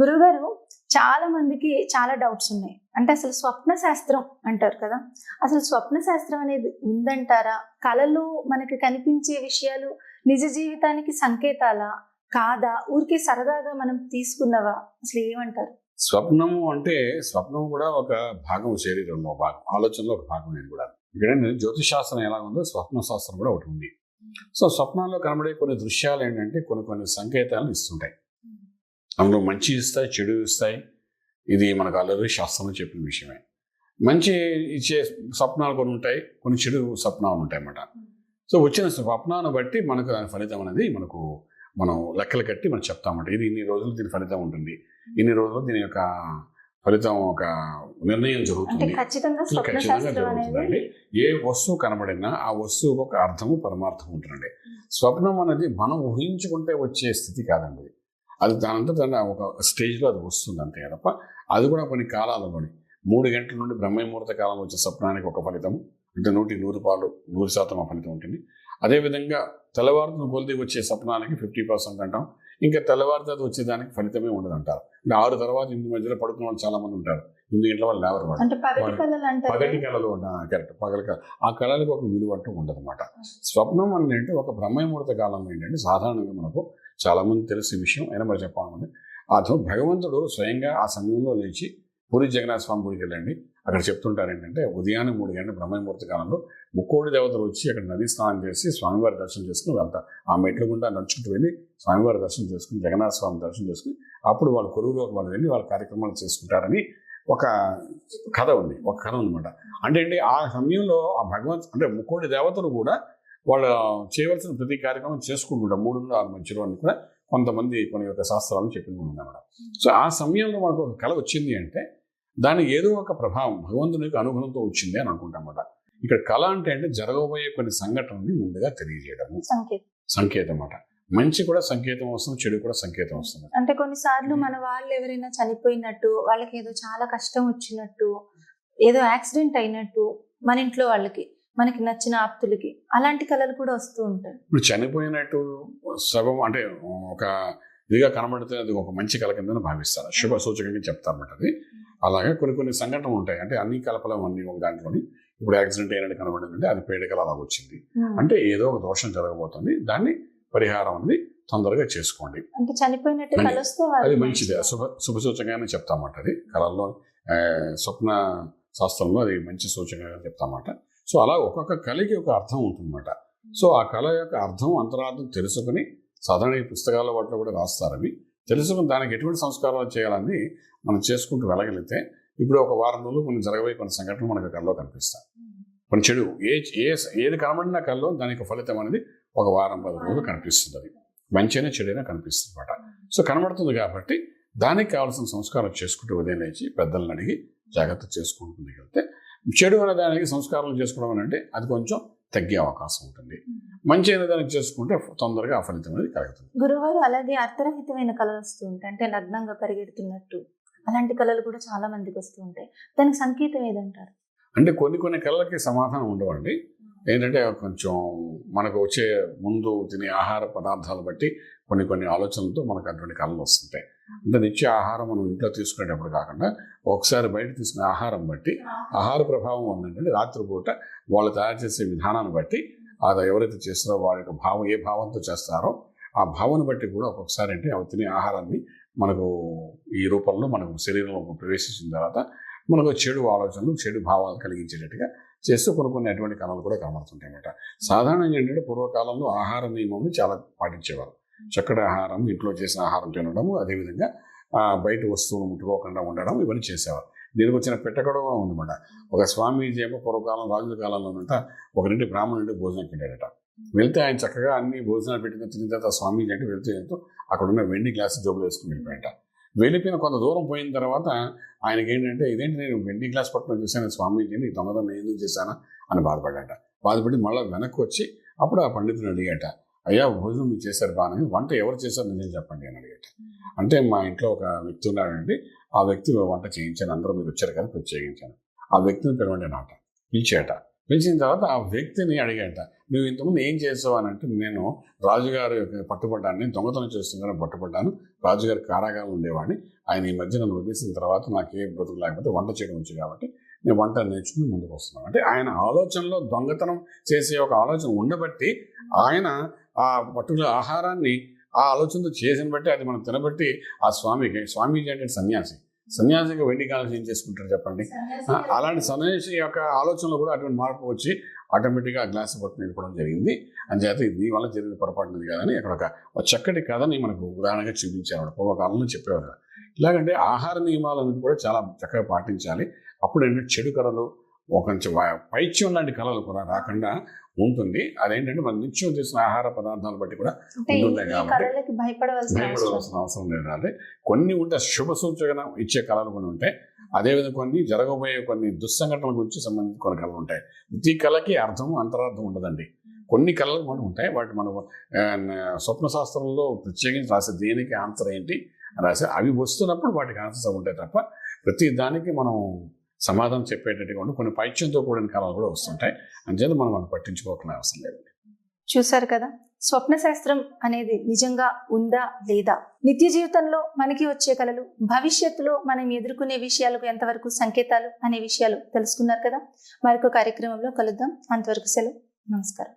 గురుగారు చాలా మందికి చాలా డౌట్స్ ఉన్నాయి. అంటే అసలు స్వప్న శాస్త్రం అంటారు కదా అసలు స్వప్న శాస్త్రం అనేది ఉందంటారా? కళలు మనకి కనిపించే విషయాలు నిజ జీవితానికి సంకేతాలా? కాదా? ఊరికే సరదాగా మనం తీసుకున్నవా? అసలు ఏమంటారు? స్వప్నము అంటే స్వప్నం కూడా ఒక భాగం శరీరంలో భాగం ఆలోచనలో ఒక భాగం నేను కూడా. ఇక్కడ జ్యోతిష్ శాస్త్రం ఎలా ఉందో స్వప్న శాస్త్రం కూడా ఒకటి ఉంది. సో స్వప్నాల్లో కనబడే కొన్ని దృశ్యాలు ఏంటంటే కొన్ని కొన్ని సంకేతాలను ఇస్తుంటాయి. అందులో మంచి ఇస్తాయి చెడు ఇస్తాయి. ఇది మనకు ఆల్రెడీ శాస్త్రంలో చెప్పిన విషయమే. మంచి ఇచ్చే స్వప్నాలు కొన్ని ఉంటాయి కొన్ని చెడు స్వప్నాలు ఉంటాయి అన్నమాట సో వచ్చిన స్వప్నాన్ని బట్టి మనకు దాని ఫలితం అనేది మనకు మనం లెక్కలు కట్టి మనం చెప్తామంట ఇది ఇన్ని రోజులు దీని ఫలితం ఉంటుంది. ఇన్ని రోజులు దీని యొక్క ఫలితం ఒక నిర్ణయం జరుగుతుంది. ఖచ్చితంగా జరుగుతుందండి. ఏ వస్తువు కనబడినా ఆ వస్తువుకు ఒక అర్థము పరమార్థం ఉంటుందండి. స్వప్నం అనేది మనం ఊహించుకుంటే వచ్చే స్థితి కాదండి. అది. దానంతా దాని ఒక స్టేజ్లో అది వస్తుంది అంతే తప్ప అది కూడా కొన్ని కాలాలలోని. మూడు గంటల నుండి బ్రహ్మముహూర్త కాలం వచ్చే స్వప్నానికి ఒక ఫలితం అంటే నూటికి నూరు పాలు నూరు శాతం ఆ ఫలితం ఉంటుంది. అదేవిధంగా తెల్లవారుతున్న కొలిది వచ్చే స్వప్నానికి ఫిఫ్టీ పర్సెంట్ అంటాం. ఇంకా తెల్లవారితో వచ్చేదానికి ఫలితమే ఉండదు అంటారు. అంటే ఆరు తర్వాత ఇంటి మధ్యలో పడుకున్న వాళ్ళు చాలా మంది ఉంటారు. ఎనిమిది గంటల వాళ్ళు లేవరు వాళ్ళు. పగటి కళలు కరెక్ట్. పగల కళ. ఆ కళలకు ఒక విలువ అంటూ ఉండదన్నమాట స్వప్నం అనేది ఒక బ్రహ్మముహూర్త కాలం ఏంటంటే సాధారణంగా మనకు చాలామంది తెలిసిన విషయం అయినా మరి చెప్పాలని అతను భగవంతుడు స్వయంగా ఆ సమయంలో లేచి పూరి జగన్నాథ స్వామి గుడికి వెళ్ళండి. అక్కడ చెప్తుంటారు ఏంటంటే ఉదయాన్నే మూడు గంటల బ్రహ్మముహూర్త కాలంలో ముక్కోడి దేవతలు వచ్చి అక్కడ నది స్నానం చేసి స్వామివారి దర్శనం చేసుకుని వెళ్తారు. ఆ మెట్ల గుండా నడుచుకుంటూ వెళ్ళి స్వామివారి దర్శనం చేసుకుని జగన్నాథ స్వామి దర్శనం చేసుకుని అప్పుడు వాళ్ళ కొలువులోకి వాళ్ళు వెళ్ళి వాళ్ళ కార్యక్రమాలు చేసుకుంటారని ఒక కథ ఉంది. ఒక కథ ఉందన్నమాట. అంటే ఏంటి? ఆ సమయంలో ఆ భగవంత్ అంటే ముక్కోడి దేవతలు కూడా వాళ్ళు చేయవలసిన ప్రతి కార్యక్రమం చేసుకుంటుంటారు. మూడు నుండి ఆరు మధ్యలో అని కూడా కొంతమంది కొన్ని యొక్క శాస్త్రాలను చెప్పింది సో ఆ సమయంలో మనకు ఒక కళ వచ్చింది అంటే దానికి ఏదో ఒక ప్రభావం భగవంతుని యొక్క అనుగ్రహంతో వచ్చింది అని అనుకుంటామన్నమాట ఇక్కడ కళ అంటే అంటే జరగబోయే కొన్ని సంఘటనల్ని ముందుగా తెలియజేయడము. సంకేతం. సంకేతం అన్నమాట. మంచి కూడా సంకేతం వస్తుంది చెడు కూడా సంకేతం వస్తుంది. అంటే కొన్నిసార్లు మన వాళ్ళు ఎవరైనా చనిపోయినట్టు వాళ్ళకి ఏదో చాలా కష్టం వచ్చినట్టు ఏదో యాక్సిడెంట్ అయినట్టు మన ఇంట్లో వాళ్ళకి మనకి నచ్చిన ఆప్తులకి అలాంటి కళలు కూడా వస్తూ ఉంటాయి. ఇప్పుడు చనిపోయినట్టు శవం అంటే ఒక ఇదిగా కనబడితే అది ఒక మంచి కళ కింద భావిస్తారు. శుభ సూచకంగా చెప్తారన్నమాట అది. అలాగే కొన్ని కొన్ని సంఘటనలు ఉంటాయి. అంటే అన్ని కలపలం అన్ని ఒక దాంట్లోని ఇప్పుడు యాక్సిడెంట్ అయినట్టు కనబడిందంటే అది పేడికల అలా వచ్చింది. అంటే ఏదో ఒక దోషం జరగబోతుంది. దాన్ని పరిహారం అనేది తొందరగా చేసుకోండి. అంటే చనిపోయినట్టు అది మంచిదే. శుభ శుభ సూచకంగానే చెప్తామాట అది. కళల్లో స్వప్న శాస్త్రంలో అది మంచి సూచకంగా చెప్తామాట సో అలా ఒక్కొక్క కళకి ఒక అర్థం ఉంటుందన్నమాట. సో ఆ కళ యొక్క అర్థం అంతరార్థం తెలుసుకుని సాధారణ ఈ పుస్తకాల వాటిలో కూడా రాస్తారు అవి. తెలుసుకుని దానికి ఎటువంటి సంస్కారాలు చేయాలని మనం చేసుకుంటూ వెళ్ళగలిగితే ఇప్పుడు ఒక వారం రోజులు కొన్ని జరగబోయే కొన్ని సంఘటనలు మనకు కళ్ళలో కనిపిస్తాయి. కొన్ని చెడు ఏ ఏ ఏది కనబడిన కళ్ళలో దానికి ఫలితం అనేది ఒక వారం పది రోజులు కనిపిస్తుంది అది. మంచైనా చెడైనా కనిపిస్తుంది అనమాట సో కనబడుతుంది కాబట్టి దానికి కావాల్సిన సంస్కారం చేసుకుంటూ ఉదయం లేచి పెద్దలను అడిగి జాగ్రత్త చేసుకుంటుంది వెళ్తే చెడు అనే దానికి సంస్కారం చేసుకోవడం అని అంటే అది కొంచెం తగ్గే అవకాశం ఉంటుంది. మంచి అయిన దానికి చేసుకుంటే తొందరగా ఆ ఫలితం అనేది కలుగుతుంది. గురువారు అలాగే అర్థరహితమైన కళలు వస్తూ ఉంటాయి. అంటే నగ్నంగా పరిగెడుతున్నట్టు అలాంటి కళలు కూడా చాలా మందికి వస్తూ ఉంటాయి. దానికి సంకేతం ఏదంటారు? అంటే కొన్ని కొన్ని కళలకి సమాధానం ఉండవండి. ఏంటంటే కొంచెం మనకు వచ్చే ముందు తినే ఆహార పదార్థాలు బట్టి కొన్ని కొన్ని ఆలోచనలతో మనకు అటువంటి కళలు వస్తుంటాయి. అంటే నిత్య ఆహారం మనం ఇంట్లో తీసుకునేటప్పుడు కాకుండా ఒకసారి బయట తీసుకునే ఆహారం బట్టి ఆహార ప్రభావం ఉందంటే రాత్రిపూట వాళ్ళు తయారు చేసే విధానాన్ని బట్టి అది ఎవరైతే చేస్తారో వారి యొక్క భావం ఏ భావంతో చేస్తారో ఆ భావన బట్టి కూడా ఒక్కొక్కసారి అంటే అవి తినే ఆహారాన్ని మనకు ఈ రూపంలో మనకు శరీరంలో ప్రవేశించిన తర్వాత మనకు చెడు ఆలోచనలు చెడు భావాలు కలిగించేటట్టుగా చేస్తూ కొన్ని కొన్ని అటువంటి కళలు కూడా కనబడుతుంటాయి అన్నమాట. సాధారణంగా ఏంటంటే పూర్వకాలంలో ఆహార నియమం చాలా పాటించేవారు. చక్కటి ఆహారం ఇంట్లో చేసిన ఆహారం తినడము అదేవిధంగా బయట వస్తువులు ముట్టుకోకుండా ఉండడం ఇవన్నీ చేసేవారు. దీనికి వచ్చిన పెట్టకడం ఉందన్నమాట. ఒక స్వామీజీ ఏమో పూర్వకాలం రాజుల కాలంలో కాలంలోనంట ఒకరింటి బ్రాహ్మణుడి భోజనం పెట్టాడట వెళ్తే ఆయన చక్కగా అన్ని భోజనాలు పెట్టిన తిన్న తర్వాత స్వామీజీ అంటే వెళ్తే ఎంతో అక్కడ ఉన్న వెండి గ్లాస్ జోబులు వేసుకుని వెళ్ళిపోయాట వెళ్ళిపోయిన కొంత దూరం పోయిన తర్వాత ఆయనకి ఏంటంటే ఇదేంటి నేను వెండి గ్లాస్ పట్టుకొని చూశాను స్వామీజీని దొంగదనం ఎందుకు చేశానా? అని బాధపడ్డాట. బాధపడి మళ్ళీ వెనక్కి వచ్చి అప్పుడు ఆ పండితుని అడిగాట. అయ్యా భోజనం మీరు చేశారు బాగానే వంట ఎవరు చేశారు నిజం చెప్పండి అని అడిగాట. అంటే మా ఇంట్లో ఒక వ్యక్తి ఉన్నాడండి. ఆ వ్యక్తి వంట చేయించాను అందరూ మీరు వచ్చారు కదా ప్రత్యేకించాను. ఆ వ్యక్తిని పిలవండి నాట పిలిచాట. పిలిచిన తర్వాత ఆ వ్యక్తిని అడిగాట. నువ్వు ఇంతకుముందు ఏం చేసావు అని అంటే నేను రాజుగారి యొక్క పట్టుబడ్డాన్ని దొంగతనం చేస్తుందని పట్టుబడ్డాను. రాజుగారి కారాగారం ఉండేవాడిని. ఆయన ఈ మధ్య నన్ను వదిలేసిన తర్వాత నాకు ఏ బ్రతుకు లేకపోతే వంట చేయడం వచ్చు కాబట్టి నేను వంట నేర్చుకుని ముందుకు వస్తున్నాను. అంటే ఆయన ఆలోచనలో దొంగతనం చేసే ఒక ఆలోచన ఉండబట్టి ఆయన ఆ పర్టికులర్ ఆహారాన్ని ఆ ఆలోచనతో చేసిన బట్టి అది మనం తినబట్టి ఆ స్వామికి స్వామీజీ అంటే సన్యాసి. సన్యాసిగా వెండి కాలం ఏం చేసుకుంటారు చెప్పండి? అలాంటి సన్యాసి యొక్క ఆలోచనలో కూడా అటువంటి మార్పు వచ్చి ఆటోమేటిక్గా ఆ గ్లాస్ పట్టుకుని వెళ్ళిపోవడం జరిగింది. అంచేత ఇది వల్ల జరిగిన పొరపాటునది కాదని అక్కడ ఒక చక్కటి కథని మనకు ఉదాహరణగా చూపించారు. పూర్వకాలంలో చెప్పేవారు. ఇలాగంటే ఆహార నియమాలు అనేది కూడా చాలా చక్కగా పాటించాలి. అప్పుడు ఏంటంటే చెడు కళలు ఒక పైత్యం లాంటి కళలు కూడా రాకుండా ఉంటుంది. అదేంటంటే మనం నిత్యం చేసిన ఆహార పదార్థాలు బట్టి కూడా ఉంటున్నాయి కాబట్టి భయపడవలసిన అవసరం లేదు. అంటే కొన్ని ఉంటే శుభ సూచన ఇచ్చే కళలు కొన్ని ఉంటాయి. అదేవిధంగా కొన్ని జరగబోయే కొన్ని దుస్సంఘటనల గురించి సంబంధించి కొన్ని కళలు ఉంటాయి. ప్రతి కళకి అర్థం అంతరార్థం ఉండదండి. కొన్ని కళలు కూడా ఉంటాయి. వాటి మనం స్వప్న శాస్త్రంలో ప్రత్యేకించి రాసే దేనికి ఆన్సర్ ఏంటి అని రాసే అవి వస్తున్నప్పుడు వాటికి ఆన్సర్స్ ఉంటాయి తప్ప ప్రతి దానికి మనం సమాధానం చెప్పేటట్టుగా కొన్ని పైత్యంతో కూడిన కాలాలు కూడా వస్తుంటాయి. అంచేత మనం మనం పట్టించుకోకుండా అవసరం లేదు. చూశారు కదా? స్వప్న శాస్త్రం అనేది నిజంగా ఉందా లేదా? నిత్య జీవితంలో మనకి వచ్చే కళలు భవిష్యత్తులో మనం ఎదుర్కొనే విషయాలకు ఎంతవరకు సంకేతాలు అనే విషయాలు తెలుసుకున్నారు కదా? మరొక కార్యక్రమంలో కలుద్దాం. అంతవరకు సెలవు. నమస్కారం.